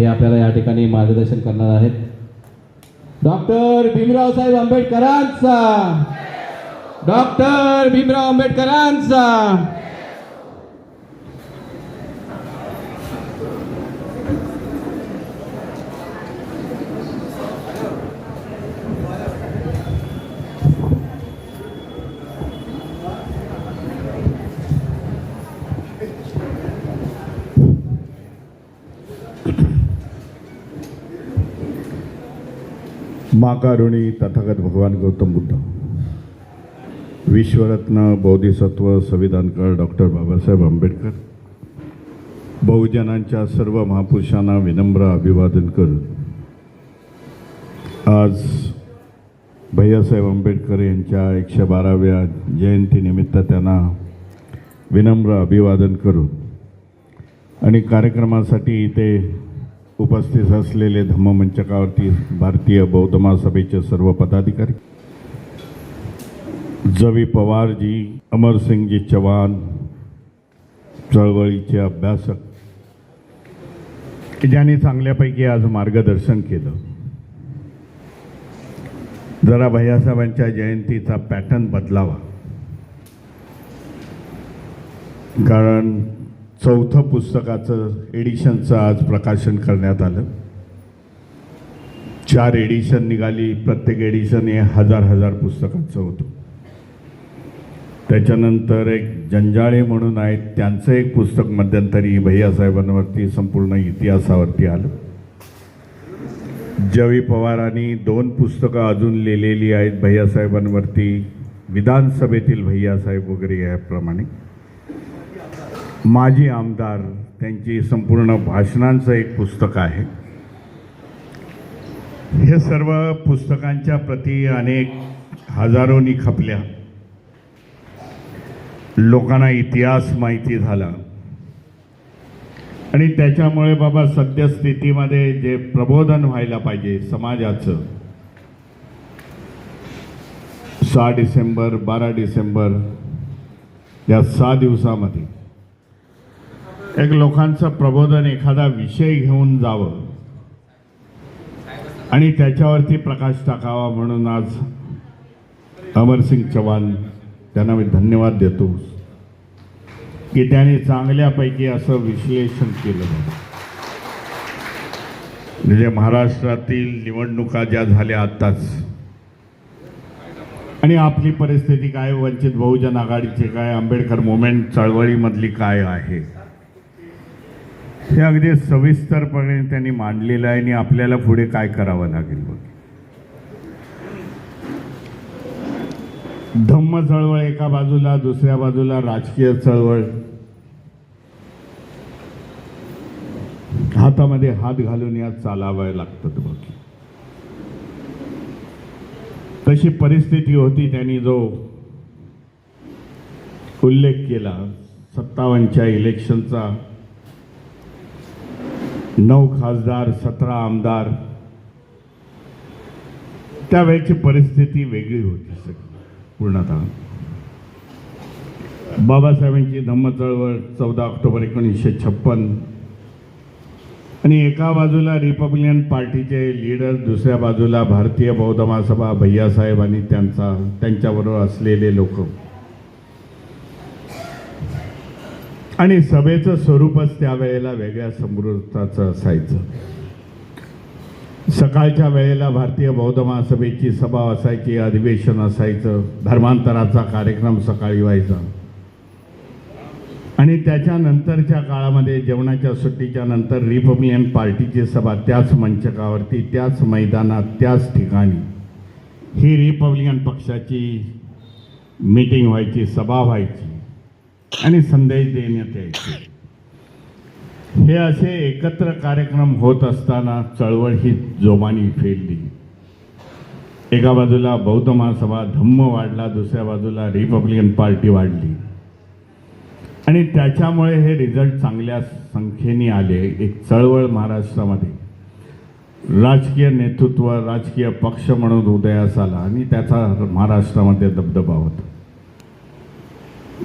हे आपल्याला या ठिकाणी मार्गदर्शन करणार आहेत. डॉक्टर भीमराव साहेब आंबेडकरांचा. डॉक्टर भीमराव आंबेडकरांचा. माकारुणी तथागत भगवान गौतम बुद्ध. विश्वरत्न बौद्धिसत्व संविधानकार डॉक्टर बाबासाहेब आंबेडकर. बहुजनांच्या सर्व महापुरुषांना विनम्र अभिवादन करून आज भैयासाहेब आंबेडकर यांच्या एकशे बाराव्या जयंतीनिमित्त त्यांना विनम्र अभिवादन करून आणि कार्यक्रमासाठी इथे उपस्थित असलेले धम्ममंचकावरती भारतीय बौद्ध महासभेचे सर्व पदाधिकारी जवी पवारजी अमरसिंगजी चव्हाण चळवळीचे अभ्यासक की ज्यांनी चांगल्यापैकी आज मार्गदर्शन केलं. जरा भैयासाहेबांच्या जयंतीचा पॅटर्न बदलावा. कारण चौथं पुस्तकाचं एडिशनचं आज प्रकाशन करण्यात आलं. चार एडिशन निघाली प्रत्येक एडिशन हे हजार हजार पुस्तकाचं होतं. त्याच्यानंतर एक जंजाळे म्हणून आहेत त्यांचं एक पुस्तक मध्यंतरी भैयासाहेबांवरती संपूर्ण इतिहासावरती आलं. जवी पवारांनी दोन पुस्तकं अजून लिहिलेली आहेत भैयासाहेबांवरती विधानसभेतील भैयासाहेब वगैरे याप्रमाणे. माजी आमदार त्यांची संपूर्ण भाषणांचं एक पुस्तक आहे. हे सर्व पुस्तकांच्या प्रती अनेक हजारोनी खपल्या. लोकांना इतिहास माहिती झाला. आणि त्याच्यामुळे बाबा सद्यस्थितीमध्ये जे प्रबोधन व्हायला पाहिजे समाजाचं सहा डिसेंबर बारा डिसेंबर या सहा दिवसामध्ये एक लोकांचं प्रबोधन एखादा विषय घेऊन जावं. आणि त्याच्यावरती प्रकाश टाकावा म्हणून आज अमरसिंग चव्हाण त्यांना मी धन्यवाद देतो. की त्यांनी चांगल्यापैकी असं विश्लेषण केलं. म्हणजे महाराष्ट्रातील निवडणुका ज्या झाल्या आत्ताच आणि आपली परिस्थिती काय वंचित बहुजन आघाडीचे काय आंबेडकर मुवमेंट चळवळीमधली काय आहे? हे अगदी सविस्तरपणे त्यांनी मांडलेलं आहे आणि आपल्याला पुढे काय करावं लागेल बघ. धम्म चळवळ एका बाजूला दुसऱ्या बाजूला राजकीय चळवळ. हातामध्ये हात घालून या चालावं लागतं बघ. तशी परिस्थिती होती त्यांनी जो उल्लेख केला सत्तावन्नच्या इलेक्शनचा. नऊ खासदार सतरा आमदार. त्यावेळेची परिस्थिती वेगळी होती सगळी. पूर्णतः. बाबासाहेबांची धम्म चळवळ चौदा ऑक्टोबर एकोणीसशे छप्पन. आणि एका बाजूला रिपब्लिकन पार्टीचे लीडर दुसऱ्या बाजूला भारतीय बौद्ध महासभा भैयासाहेब आणि त्यांचा त्यांच्याबरोबर असलेले लोक. आणि सभेचं स्वरूपच त्यावेळेला वेगळ्या समृद्धाचं असायचं. सकाळच्या वेळेला भारतीय बौद्ध महासभेची सभा असायची अधिवेशन असायचं धर्मांतराचा कार्यक्रम सकाळी व्हायचा. आणि त्याच्यानंतरच्या काळामध्ये जेवणाच्या सुट्टीच्या नंतर रिपब्लिकन पार्टीची सभा त्याच मंचकावरती त्याच मैदानात त्याच ठिकाणी. ही रिपब्लिकन पक्षाची मीटिंग व्हायची सभा व्हायची. आणि संदेश देण्यात यायचे हे असे एकत्र कार्यक्रम होत असताना चळवळ ही जोमानी फेलली एका बाजूला बौद्ध महासभा धम्म वाढला दुसऱ्या बाजूला रिपब्लिकन पार्टी वाढली. आणि त्याच्यामुळे हे रिझल्ट चांगल्या संख्येने आले एक चळवळ महाराष्ट्रामध्ये. राजकीय नेतृत्व राजकीय पक्ष म्हणून उदयास आला आणि त्याचा महाराष्ट्रामध्ये दबदबा होता.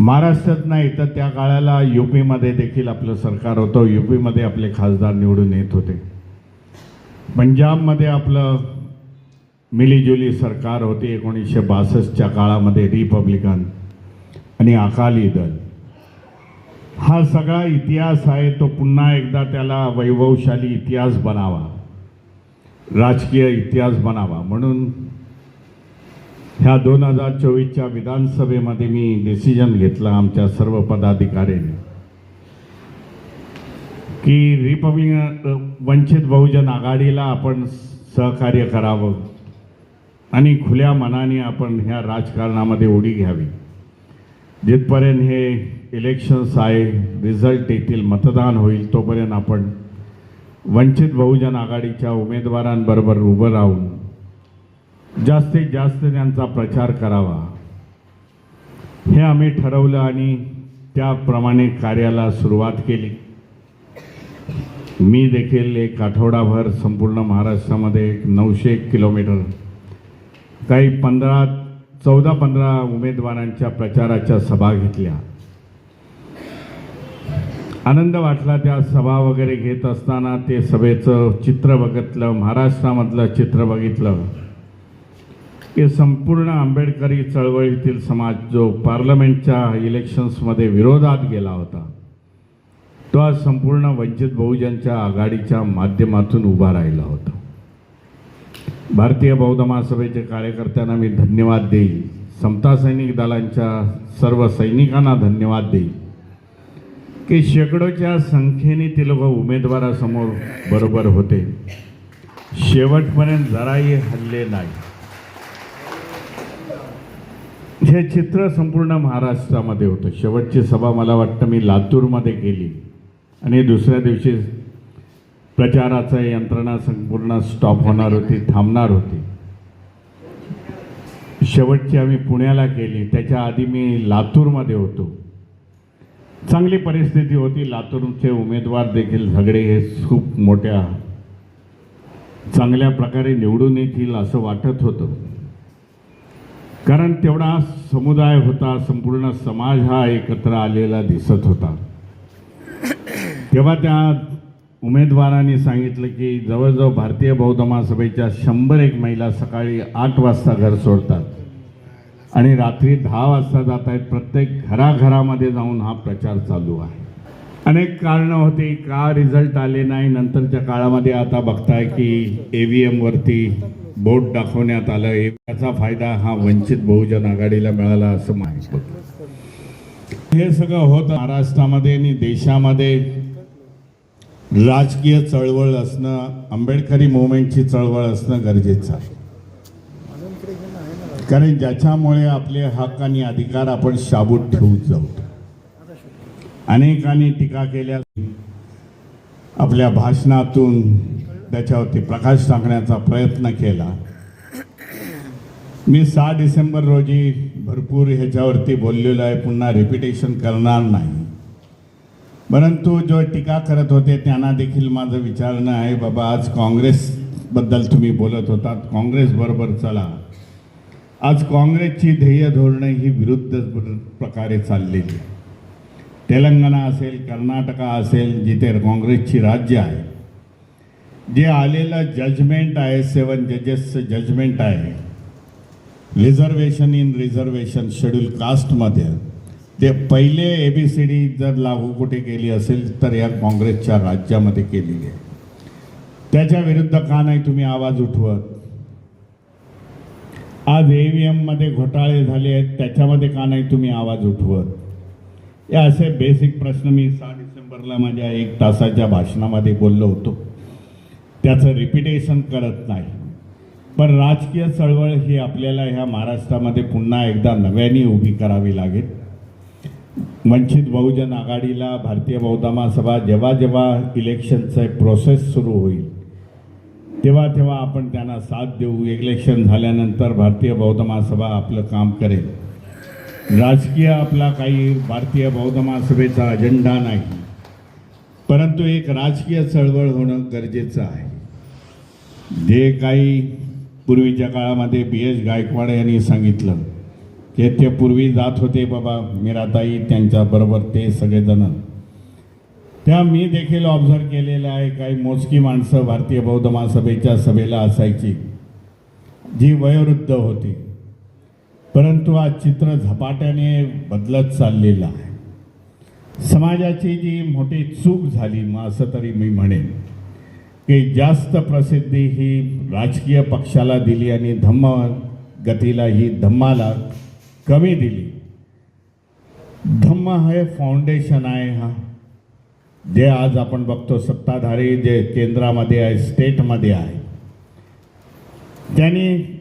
महाराष्ट्रात नाही तर त्या काळाला यू पीमध्ये देखील आपलं सरकार होतं. यू पीमध्ये आपले खासदार निवडून येत होते. पंजाबमध्ये आपलं मिलीजुली सरकार होती एकोणीसशे बासष्टच्या काळामध्ये रिपब्लिकन आणि अकाली दल. हा सगळा इतिहास आहे तो पुन्हा एकदा त्याला वैभवशाली इतिहास बनावा. राजकीय इतिहास बनावा. म्हणून ह्या दोन हजार चोवीसच्या विधानसभेमध्ये मी डिसिजन घेतलं आमच्या सर्व पदाधिकाऱ्यांनी. की रिपब्लिक वंचित बहुजन आघाडीला आपण सहकार्य करावं आणि खुल्या मनाने आपण ह्या राजकारणामध्ये उडी घ्यावी. जिथपर्यंत हे इलेक्शन्स आहे रिझल्ट येतील मतदान होईल तोपर्यंत आपण वंचित बहुजन आघाडीच्या उमेदवारांबरोबर उभं राहून जास्तीत जास्त त्यांचा प्रचार करावा. हे आम्ही ठरवलं आणि त्याप्रमाणे कार्याला सुरुवात केली. मी देखील एक आठवडाभर संपूर्ण महाराष्ट्रामध्ये एक नऊशे किलोमीटर काही पंधरा चौदा पंधरा उमेदवारांच्या प्रचाराच्या सभा घेतल्या. आनंद वाटला त्या सभा वगैरे घेत असताना ते सभेचं चित्र बघितलं महाराष्ट्रामधलं चित्र बघितलं. की संपूर्ण आंबेडकरी चळवळीतील समाज जो पार्लमेंटच्या इलेक्शन्समध्ये विरोधात गेला होता तो आज संपूर्ण वंचित बहुजनच्या आघाडीच्या माध्यमातून उभा राहिला होता. भारतीय बौद्ध महासभेचे कार्यकर्त्यांना मी धन्यवाद देईल समता सैनिक दलांच्या सर्व सैनिकांना धन्यवाद देईल की शेकडोच्या संख्येने ते लोक उमेदवारासमोर बरोबर होते. शेवटपर्यंत जराही हल्ले नाही. हे चित्र संपूर्ण महाराष्ट्रामध्ये होतं. शेवटची सभा मला वाटतं मी लातूरमध्ये केली. आणि दुसऱ्या दिवशी प्रचाराचा यंत्रणा संपूर्ण स्टॉप होणार होती थांबणार होती. शेवटची आम्ही पुण्याला केली. त्याच्या आधी मी लातूरमध्ये होतो. चांगली परिस्थिती होती. लातूरचे उमेदवार देखील सगळे हे खूप मोठ्या चांगल्या प्रकारे निवडून येतील असं वाटत होतं. कारण तेवढा समुदाय होता संपूर्ण समाज हा एकत्र आलेला दिसत होता. तेव्हा त्या उमेदवारांनी सांगितलं की जवळजवळ भारतीय बौद्ध महासभेच्या शंभर एक महिला सकाळी आठ वाजता घर सोडतात. आणि रात्री दहा वाजता जात आहेत. प्रत्येक घराघरामध्ये जाऊन हा प्रचार चालू आहे. अनेक कारणं होती. का रिझल्ट आले नाही? नंतरच्या काळामध्ये आता बघताय की ए व्ही एमवरती बोट दाखवण्यात आलं याचा फायदा हा वंचित बहुजन आघाडीला मिळाला असं माहीत होतं. हे सगळं होतं महाराष्ट्रामध्ये आणि देशामध्ये राजकीय चळवळ असणं आंबेडकरी मुवमेंटची चळवळ असणं गरजेचं आहे. कारण ज्याच्यामुळे आपले हक्क आणि अधिकार आपण शाबूत ठेवू जाऊ. अनेकांनी टीका केल्या आपल्या भाषणातून त्याच्यावरती प्रकाश टाकण्याचा प्रयत्न केला. मी सहा डिसेंबर रोजी भरपूर ह्याच्यावरती बोललेलो आहे पुन्हा रिपिटेशन करणार नाही. परंतु जो टीका करत होते त्यांना देखील माझं विचारणं आहे बाबा आज काँग्रेसबद्दल तुम्ही बोलत होतात काँग्रेसबरोबर चला. आज काँग्रेसची ध्येय धोरणं ही विरुद्ध प्रकारे चाललेली. आहे. तेलंगणा असेल कर्नाटका असेल जिथे काँग्रेसची राज्य आहे. जे आलेलं जजमेंट आहे सेवन जजेसचं जजमेंट आहे. रिझर्वेशन इन रिझर्वेशन शेड्यूल कास्टमध्ये ते पहिले ए बी सी डी जर लागू कुठे केली असेल तर या काँग्रेसच्या राज्यामध्ये केलेली आहे. त्याच्या विरुद्ध का नाही तुम्ही आवाज उठवत? आज ए व्ही एममध्ये घोटाळे झाले आहेत त्याच्यामध्ये का नाही तुम्ही आवाज उठवत? या असे बेसिक प्रश्न मी सहा डिसेंबरला माझ्या एक तासाच्या भाषणामध्ये बोललो होतो. त्याचं रिपिटेशन करत नाही. पण राजकीय चळवळ ही आपल्याला ह्या महाराष्ट्रामध्ये पुन्हा एकदा नव्याने उभी करावी लागेल. वंचित बहुजन आघाडीला भारतीय बौद्ध सभा जेव्हा जेव्हा इलेक्शनचं प्रोसेस सुरू होईल तेव्हा तेव्हा आपण त्यांना साथ देऊ. इलेक्शन झाल्यानंतर भारतीय बौद्ध सभा आपलं काम करेल. राजकीय आपला काही भारतीय बौद्धमा सभेचा अजेंडा नाही. परंतु एक राजकीय चळवळ होणं गरजेचं आहे. जे काही पूर्वीच्या काळामध्ये बी एस गायकवाड यांनी सांगितलं की ते पूर्वी जात होते बाबा मीराताई त्यांच्याबरोबर ते सगळेजण. त्या मी देखील ऑब्झर्व केलेलं आहे काही मोजकी माणसं भारतीय बौद्ध महासभेच्या सभेला असायची जी वयोवृद्ध होती. परंतु आज चित्र झपाट्याने बदलत चाललेलं आहे. समाजाची जी मोठी चूक झाली मग असं तरी मी म्हणेन. की जास्त प्रसिद्धी ही राजकीय पक्षाला दिली आणि धम्म गतीला ही धम्माला कमी दिली. धम्म हे फाउंडेशन आहे हा. जे आज आपण बघतो सत्ताधारी जे केंद्रामध्ये आहे स्टेटमध्ये आहे. त्यांनी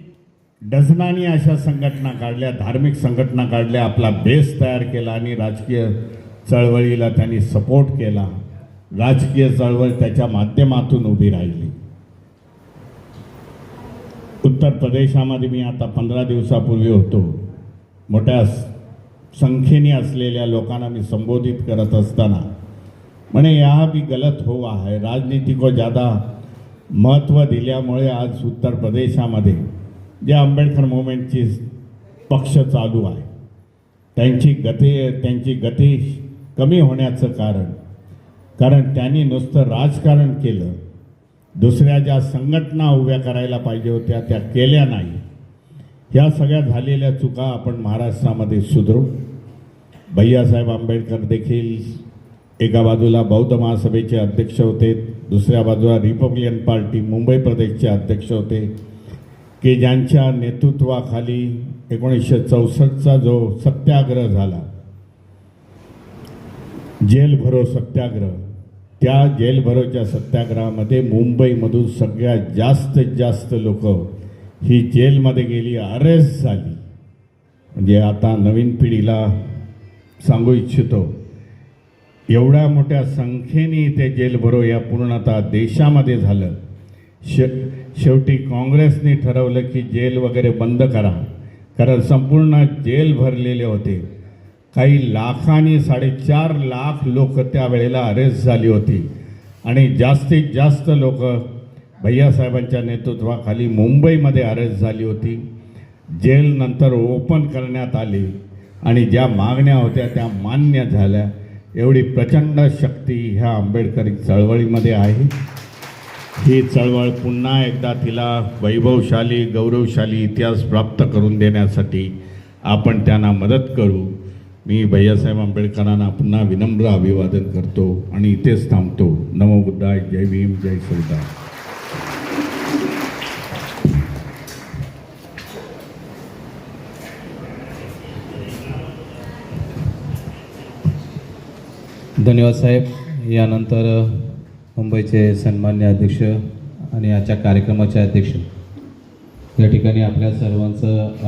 डझनानी अशा संघटना काढल्या धार्मिक संघटना काढल्या आपला बेस तयार केला आणि राजकीय चळवळीला त्यांनी सपोर्ट केला. राजकीय चळवळ त्याच्या माध्यमातून उभी राहिली. उत्तर प्रदेशामध्ये मी आता पंधरा दिवसापूर्वी होतो. मोठ्या संख्येने असलेल्या लोकांना मी संबोधित करत असताना म्हणे या भी गलत हो, हुआ है राजनीति को ज़्यादा महत्त्व दिल्यामुळे आज उत्तर प्रदेशामध्ये जे आंबेडकर मुवमेंटची पक्ष चालू आहे त्यांची गती त्यांची गती कमी होण्याचं कारण कारण त्यांनी नुसतं राजकारण केलं. दुसऱ्या ज्या संघटना उभ्या करायला पाहिजे होत्या त्या केल्या नाही. ह्या सगळ्या झालेल्या चुका आपण महाराष्ट्रामध्ये सुधरू. भैयासाहेब आंबेडकर देखील एका बाजूला बौद्ध महासभेचे अध्यक्ष होते दुसऱ्या बाजूला रिपब्लिकन पार्टी मुंबई प्रदेशचे अध्यक्ष होते. की ज्यांच्या नेतृत्वाखाली एकोणीसशे चौसष्टचा जो सत्याग्रह झाला जेल भरो सत्याग्रह त्या जेल भरोच्या सत्याग्रहामध्ये मुंबईमधून सगळ्यात जास्तीत जास्त लोक ही जेलमध्ये गेली अरेस्ट झाली. म्हणजे आता नवीन पिढीला सांगू इच्छितो एवढ्या मोठ्या संख्येने ते जेल भरो या पूर्णतः देशामध्ये झालं. शे शेवटी काँग्रेसने ठरवलं की जेल वगैरे बंद करा. कारण संपूर्ण जेल भरलेले होते. काही लाखांनी साडेचार लाख लोक त्यावेळेला अरेस्ट झाली होती. आणि जास्तीत जास्त लोक भैयासाहेबांच्या नेतृत्वाखाली मुंबईमध्ये अरेस्ट झाली होती. जेल नंतर ओपन करण्यात आली. आणि ज्या मागण्या होत्या त्या मान्य झाल्या. एवढी प्रचंड शक्ती ह्या आंबेडकरी चळवळीमध्ये आहे. ही चळवळ पुन्हा एकदा तिला वैभवशाली गौरवशाली इतिहास प्राप्त करून देण्यासाठी आपण त्यांना मदत करू. मी भैयासाहेब आंबेडकरांना पुन्हा विनम्र अभिवादन करतो आणि इथेच थांबतो. नमो बुद्धाय जय भीम जय सौदा. धन्यवाद साहेब. यानंतर मुंबईचे सन्मान्य अध्यक्ष आणि आजच्या कार्यक्रमाचे अध्यक्ष. या ठिकाणी आपल्या सर्वांचं